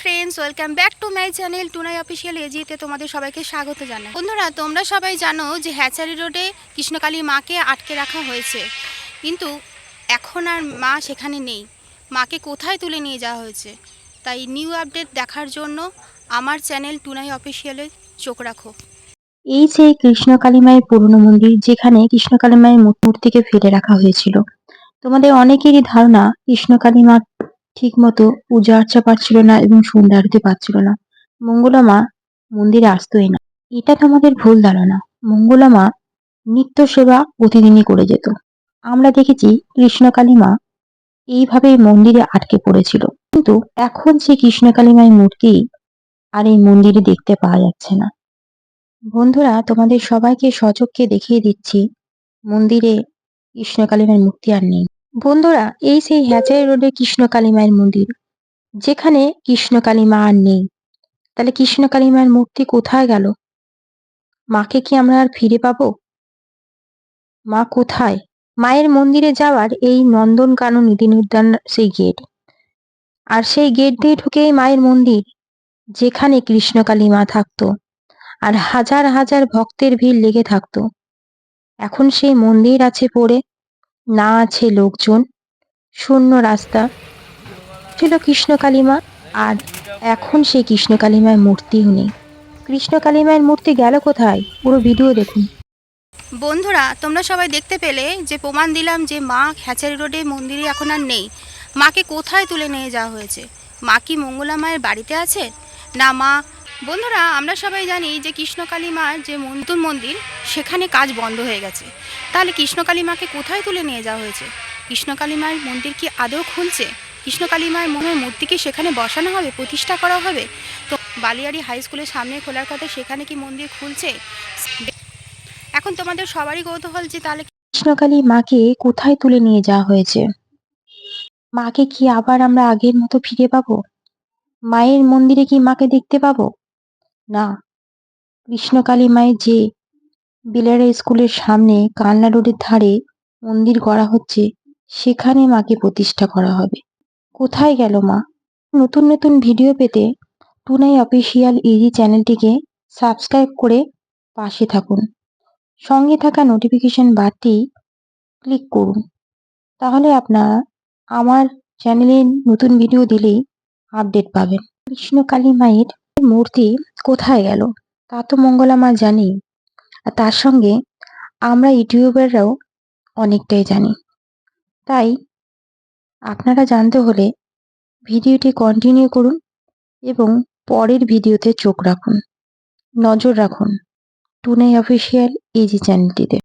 Friends welcome back to my channel Tunai official এজিতে তোমাদের সবাইকে স্বাগত জানাই। বন্ধুরা, তোমরা সবাই জানো যে হ্যাচারি রোডে কৃষ্ণকালী মাকে আটকে রাখা হয়েছে। কিন্তু এখন আর মা সেখানে নেই। মাকে কোথায় তুলে নিয়ে যাওয়া হয়েছে? তাই নিউ আপডেট দেখার জন্য আমার চ্যানেল টুনাই অফিসিয়ালে চোখ রাখো। এই সেই কৃষ্ণকালী মায়ের পুরনো মন্দির, যেখানে কৃষ্ণকালী মায়ের মূর্তিকে ফেলে রাখা হয়েছিল। তোমাদের অনেকেরই ধারণা কৃষ্ণকালী মা ঠিক মতো পূজা আর্চা পাচ্ছিল না এবং সন্ধ্যা আরতি পাচ্ছিল না। মঙ্গলা মা মন্দিরে আসতোই না। এটা তোমাদের ভুল ধারণা। মঙ্গলা মা নিত্য সেবা প্রতিদিনই করে যেত। আমরা দেখেছি কৃষ্ণকালী মা এইভাবে মন্দিরে আটকে পড়েছিল। কিন্তু এখন সেই কৃষ্ণকালী মায়ের মূর্তি আর এই মন্দিরে দেখতে পাওয়া যাচ্ছে না। বন্ধুরা, তোমাদের সবাইকে সচক্ষে দেখিয়ে দিচ্ছি, মন্দিরে কৃষ্ণকালী মায়ের মূর্তি আর নেই। বন্ধুরা, এই সেই হ্যাচারি রোডে কৃষ্ণকালী মায়ের মন্দির, যেখানে কৃষ্ণকালী মা আর নেই। তাহলে কৃষ্ণকালী মায়ের মূর্তি কোথায় গেল? মাকে কি আমরা আর ফিরে পাবো? মা কোথায়? মায়ের মন্দিরে যাওয়ার এই নন্দনকানন নীতি উদ্যান সেই গেট আর সেই গেট দিয়ে ঢুকেই মায়ের মন্দির, যেখানে কৃষ্ণকালী মা থাকতো। আর হাজার হাজার ভক্তের ভিড় লেগে থাকতো। এখন সেই মন্দির আছে পড়ে। না আছে লোকজন। শূন্য রাস্তা। ছিল কৃষ্ণ কৃষ্ণকালীমা আর এখন সেই কৃষ্ণকালীমার মূর্তিও নেই। কৃষ্ণকালীমায়ের মূর্তি গেল কোথায়? পুরো ভিডিও দেখুন। বন্ধুরা, তোমরা সবাই দেখতে পেলে যে প্রমাণ দিলাম যে মা হ্যাচারি রোডে মন্দিরে এখন আর নেই। মাকে কোথায় তুলে নিয়ে যাওয়া হয়েছে? মা কি মঙ্গলা মায়ের বাড়িতে আছে? না মা বন্ধুরা, আমরা সবাই জানি যে কৃষ্ণকালী মার যে নতুন মন্দির, সেখানে কাজ বন্ধ হয়ে গেছে। তাহলে কৃষ্ণকালী মাকে কোথায় তুলে নিয়ে যাওয়া হয়েছে? কৃষ্ণকালী মায়ের মন্দির কি আদৌ খুলছে? কৃষ্ণকালী মায়ের মনের মূর্তি কি সেখানে বসানো হবে, প্রতিষ্ঠা করা হবে? তো বালিয়াড়ি হাই স্কুলের সামনে খোলার কথা, সেখানে কি মন্দির খুলছে? এখন তোমাদের সবারই কৌতূহল যে তাহলে কৃষ্ণকালী মাকে কোথায় তুলে নিয়ে যাওয়া হয়েছে? মাকে কি আবার আমরা আগের মতো ফিরে পাবো? মায়ের মন্দিরে কি মাকে দেখতে পাবো? না। কৃষ্ণকালী মায়ের যে বিলারা স্কুলের সামনে কালনা রোডের ধারে মন্দির করা হচ্ছে, সেখানে মাকে প্রতিষ্ঠা করা হবে। কোথায় গেল মা? নতুন নতুন ভিডিও পেতে টুনাই অফিসিয়াল ইজি চ্যানেলটিকে সাবস্ক্রাইব করে পাশে থাকুন। সঙ্গে থাকা নোটিফিকেশন বারটি ক্লিক করুন। তাহলে আপনারা আমার চ্যানেলে নতুন ভিডিও দিলেই আপডেট পাবেন। কৃষ্ণকালী মায়ের মূর্তি কোথায় গেল? তা তো মঙ্গলা মা জানি আর তার সঙ্গে আমরা ইউটিউবাররাও অনেকটাই জানি। তাই আপনারা জানতে হলে ভিডিওটি কন্টিনিউ করুন এবং পরের ভিডিওতে চোখ রাখুন। নজর রাখুন। টুনাই অফিসিয়াল এজি চ্যানেলটিতে